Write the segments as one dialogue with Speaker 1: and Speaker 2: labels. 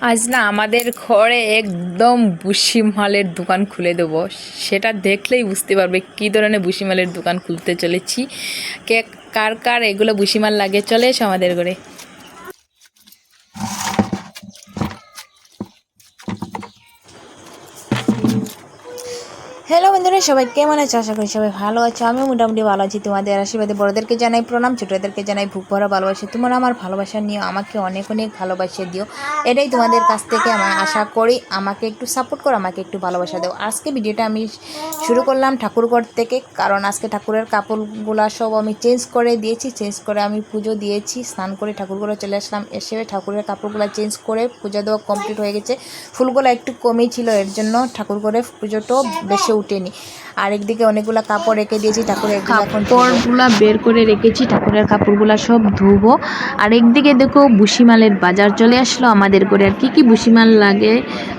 Speaker 1: আজ না আমাদের ঘরে একদম বুসি মালের দোকান খুলে দেব। সেটা দেখলেই বুঝতে পারবে কি ধরনের বুসিমালের দোকান খুলতে চলেছি। কে, কার কার এগুলো বুসিমাল লাগে? চলে এসো আমাদের ঘরে। হ্যালো বন্ধুরা, সবাই কেমন আছে? আশা করি সবাই ভালো আছে। আমিও মোটামুটি ভালো আছি। তোমাদের আশীর্বাদে বড়দেরকে জানাই প্রণাম, ছোটোদেরকে জানাই বুক ভরা ভালোবাসি। তোমরা আমার ভালোবাসা নিয়ে আমাকে অনেক অনেক ভালোবাসা দিও। এটাই তোমাদের কাছ থেকে আমি আশা করি। আমাকে একটু সাপোর্ট করো, আমাকে একটু ভালোবাসা দাও। আজকে ভিডিওটা আমি শুরু করলাম ঠাকুরঘর থেকে, কারণ আজকে ঠাকুরের কাপড়গুলো সব আমি চেঞ্জ করে দিয়েছি চেঞ্জ করে আমি পুজো দিয়েছি, স্নান করে ঠাকুরগুলো চলে আসলাম। এসে ঠাকুরের কাপড়গুলো চেঞ্জ করে পুজো দেওয়া কমপ্লিট হয়ে গেছে। ফুলগুলো একটু কমই ছিল, এর জন্য ঠাকুর করে পুজোটাও বেশি উঠেনি আর একদিকে অনেকগুলো কাপড় রেখে দিয়েছি, ঠাকুরের
Speaker 2: কাপড়গুলা বের করে রেখেছি, ঠাকুরের কাপড়গুলা সব ধুবো। আর একদিকে দেখো বুসিমালের বাজার চলে আসলো আমাদের করে। আর কি কি বুসিমাল লাগে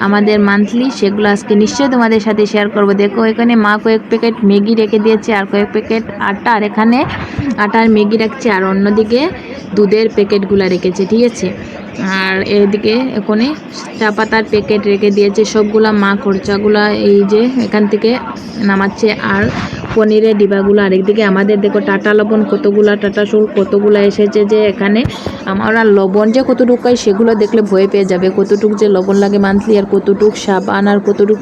Speaker 2: আমাদের মান্থলি সেগুলো আজকে নিশ্চয়ই তোমাদের সাথে শেয়ার করব। দেখো এখানে মা কয়েক প্যাকেট ম্যাগি রেখে দিয়েছে, আর কয়েক প্যাকেট আটা, আর এখানে আটার ম্যাগি রাখছে, আর অন্যদিকে দুধের প্যাকেটগুলো রেখেছে, ঠিক আছে? আর এদিকে এখানে চা পাতার প্যাকেট রেখে দিয়েছে সবগুলা মা খরচাগুলা, এই যে এখান থেকে নামাচ্ছে আর পনিরের ডিবাগুলো আরেকদিকে আমাদের দেখো টাটা লবণ কতগুলা, টাটা শুল কতগুলা এসেছে যে এখানে আমরা লবণ যে কতটুকু হয় সেগুলো দেখলে ভয় পেয়ে যাবে, কতটুক যে লবণ লাগে মান্থলি আর কতটুক সাবান আর কতটুক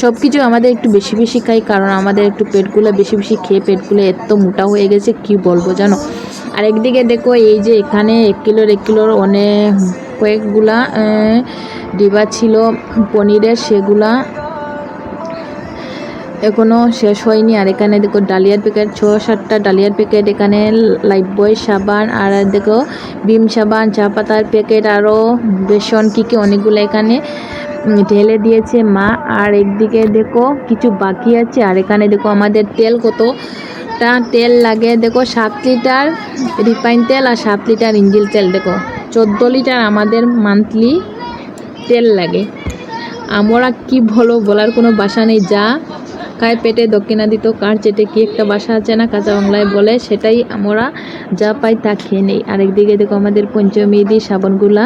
Speaker 2: সব কিছু আমাদের একটু বেশি বেশি খাই কারণ আমাদের একটু পেটগুলো বেশি বেশি খেয়ে পেটগুলো এত মোটা হয়ে গেছে, কি বলব জানো? আর একদিকে দেখো এই যে এখানে এক কিলোর এক কিলোর অনেক কয়েকগুলা ডিবা ছিল পনিরের, সেগুলা এখনও শেষ হয়নি। আর এখানে দেখো ডালিয়ার প্যাকেট ছ সাতটা ডালিয়ার প্যাকেট এখানে লাইফ বয় সাবান, আর দেখো বিম সাবান, চা পাতার প্যাকেট আরও বেসন, কী কী অনেকগুলো এখানে ঢেলে দিয়েছে মা। আর একদিকে দেখো কিছু বাকি আছে। আর এখানে দেখো আমাদের তেল কতটা তেল লাগে। দেখো সাত লিটার রিফাইন তেল আর সাত লিটার ইঞ্জিল তেল। দেখো চোদ্দ লিটার আমাদের মান্থলি তেল লাগে। আমরা কি বলো বলার কোনো বাসা নেই। যা খায় পেটে দক্ষিণাদিত কার চেটে কি একটা বাসা আছে না কাঁচা বাংলায় বলে, সেটাই আমরা যা পাই তা খেয়ে নেই। আরেকদিকে দেখো আমাদের পঞ্চমী দি সাবানগুলা,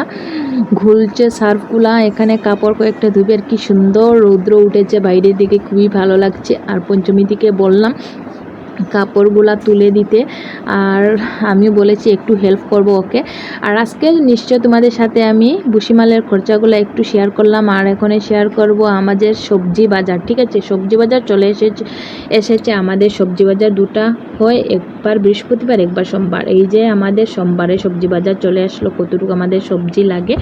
Speaker 2: ঘুলছে সার্ফগুলা, এখানে কাপড় কয়েকটা ধুবে আর কি সুন্দর রৌদ্র উঠেছে, বাইরের দিকে খুবই ভালো লাগছে। আর পঞ্চমী দিকে বললাম কাপড়গুলা তুলে দিতে। আর আমিও বলেছি একটু হেল্প করব ওকে। আর আজকে নিশ্চয় তোমাদের সাথে আমি বুসিমালের খরচাগুলো একটু শেয়ার করলাম। আর এখানে শেয়ার করব আমাদের সবজি বাজার, ঠিক আছে? সবজি বাজার চলে এসেছে এসেছে আমাদের সবজি বাজার দুটা। হয় একবার বৃহস্পতিবার, একবার সোমবার। এই যে আমাদের সোমবারে সবজি বাজার চলে আসলো, কতটুকু আমাদের সবজি লাগে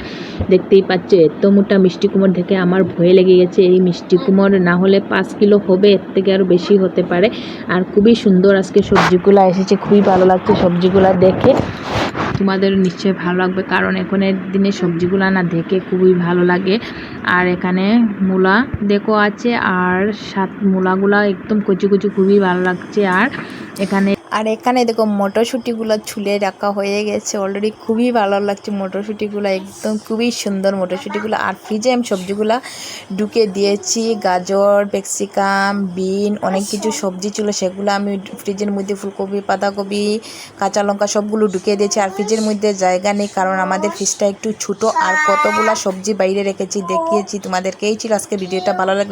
Speaker 2: দেখতেই পাচ্ছ। এত মোটা মিষ্টি কুমোর দেখে আমার ভয় লেগে গেছে। এই মিষ্টি কুমড় না হলে পাঁচ কিলো হবে, এর থেকে আরও বেশি হতে পারে। আর খুবই সুন্দর আজকে সবজিগুলো এসেছে, খুবই ভালো লাগছে সবজিগুলো দেখে। তোমাদের নিশ্চয়ই ভালো লাগবে, কারণ এখনের দিনে সবজিগুলো না দেখে খুবই ভালো লাগে। আর এখানে মূলা দেখো আছে, আর সাত মূলাগুলা একদম কচি কচি খুবই ভালো লাগছে। আর এখানে
Speaker 1: আর এখানে দেখো মটরশুঁটিগুলো ছুলে রাখা হয়ে গেছে অলরেডি খুবই ভালো লাগছে মটরশুঁটিগুলো, একদম খুবই সুন্দর মটরশুঁটিগুলো। আর ফ্রিজে আমি সবজিগুলো ঢুকে দিয়েছি, গাজর ক্যাপসিকাম বিন অনেক কিছু সবজি ছিল, সেগুলো আমি ফ্রিজের মধ্যে ফুলকপি পাতাকপি কাঁচা লঙ্কা সবগুলো ঢুকিয়ে দিয়েছি। আর ফ্রিজের মধ্যে জায়গা নেই, কারণ আমাদের ফ্রিজটা একটু ছোটো। আর কতগুলা সবজি বাইরে রেখেছি, দেখিয়েছি তোমাদেরকে এই ছিল আজকে ভিডিওটা ভালো লাগবে